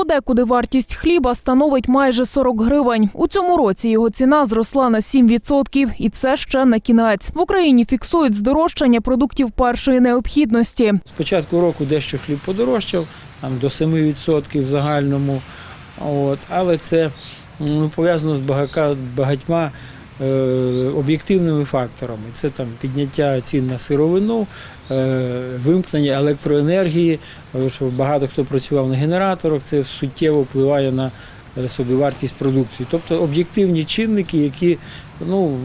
Подекуди вартість хліба становить майже 40 гривень. У цьому році його ціна зросла на 7%. І це ще не кінець. В Україні фіксують здорожчання продуктів першої необхідності. З початку року дещо хліб подорожчав, там до 7% в загальному. От, але це ну, пов'язано з багатьма об'єктивними факторами. Це там підняття цін на сировину, е, вимкнення електроенергії, що багато хто працював на генераторах, це суттєво впливає на е, собівартість продукції. Тобто об'єктивні чинники, які ну,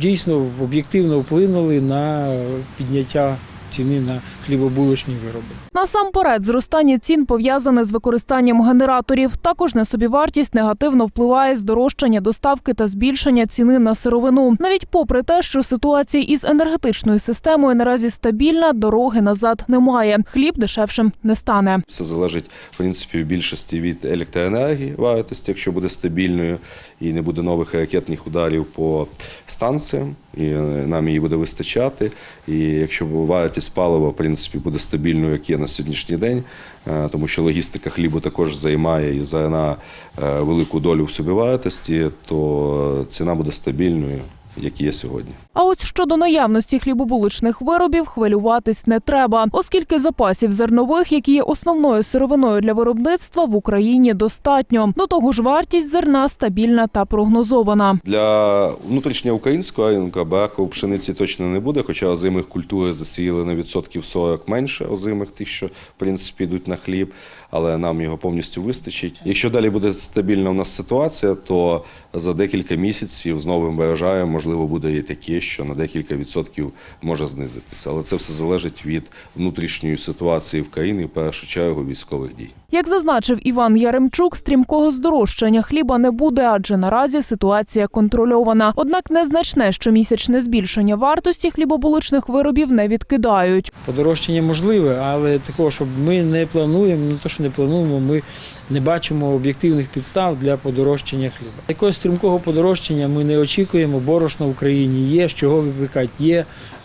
дійсно об'єктивно вплинули на підняття ціни на хлібобулочні вироби. Насамперед, зростання цін пов'язане з використанням генераторів. Також на собівартість негативно впливає здорожчання доставки та збільшення ціни на сировину. Навіть попри те, що ситуація із енергетичною системою наразі стабільна, дороги назад немає. Хліб дешевшим не стане. Все залежить в принципі в більшості від електроенергії вартості, якщо буде стабільною і не буде нових ракетних ударів по станціям, і е, нам її буде вистачати. І якщо вартість палива в принципі буде стабільною, як є на сьогоднішній день, е, тому що логістика хлібу також займає і зайна е, велику долю в собівартості, то ціна буде стабільною, як є сьогодні. А ось щодо наявності хлібобулочних виробів хвилюватись не треба, оскільки запасів зернових, які є основною сировиною для виробництва, в Україні достатньо. До того ж, вартість зерна стабільна та прогнозована. Для внутрішньоукраїнського ринку браку пшениці точно не буде, хоча озимих культур засіяли на відсотків 40 менше озимих, тих, що в принципі йдуть на хліб, але нам його повністю вистачить. Якщо далі буде стабільна у нас ситуація, то за декілька місяців з новим врожаєм можливо буде і таке, що на декілька відсотків може знизитися. Але це все залежить від внутрішньої ситуації в країні, в першу чергу військових дій. Як зазначив Іван Яремчук, стрімкого здорожчання хліба не буде, адже наразі ситуація контрольована. Однак незначне щомісячне збільшення вартості хлібобулочних виробів не відкидають. Подорожчання можливе, але такого, щоб ми не плануємо, не то, що не плануємо, ми не бачимо об'єктивних підстав для подорожчання хліба. Якогось стрімкого подорожчання ми не очікуємо. Борошно в Україні є, з чого випікати є.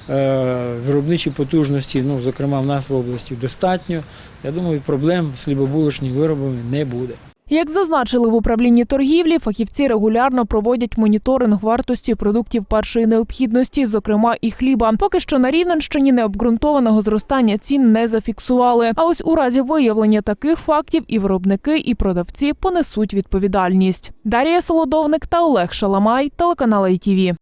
Е, Виробничі потужності, ну, зокрема в нас в області, достатньо. Я думаю, проблем з хлібобулочними виробами не буде. Як зазначили в управлінні торгівлі, фахівці регулярно проводять моніторинг вартості продуктів першої необхідності, зокрема і хліба. Поки що на Рівненщині необґрунтованого зростання цін не зафіксували. А ось у разі виявлення таких фактів і виробники, і продавці понесуть відповідальність. Дар'я Солодовник та Олег Шаламай, телеканал ITV.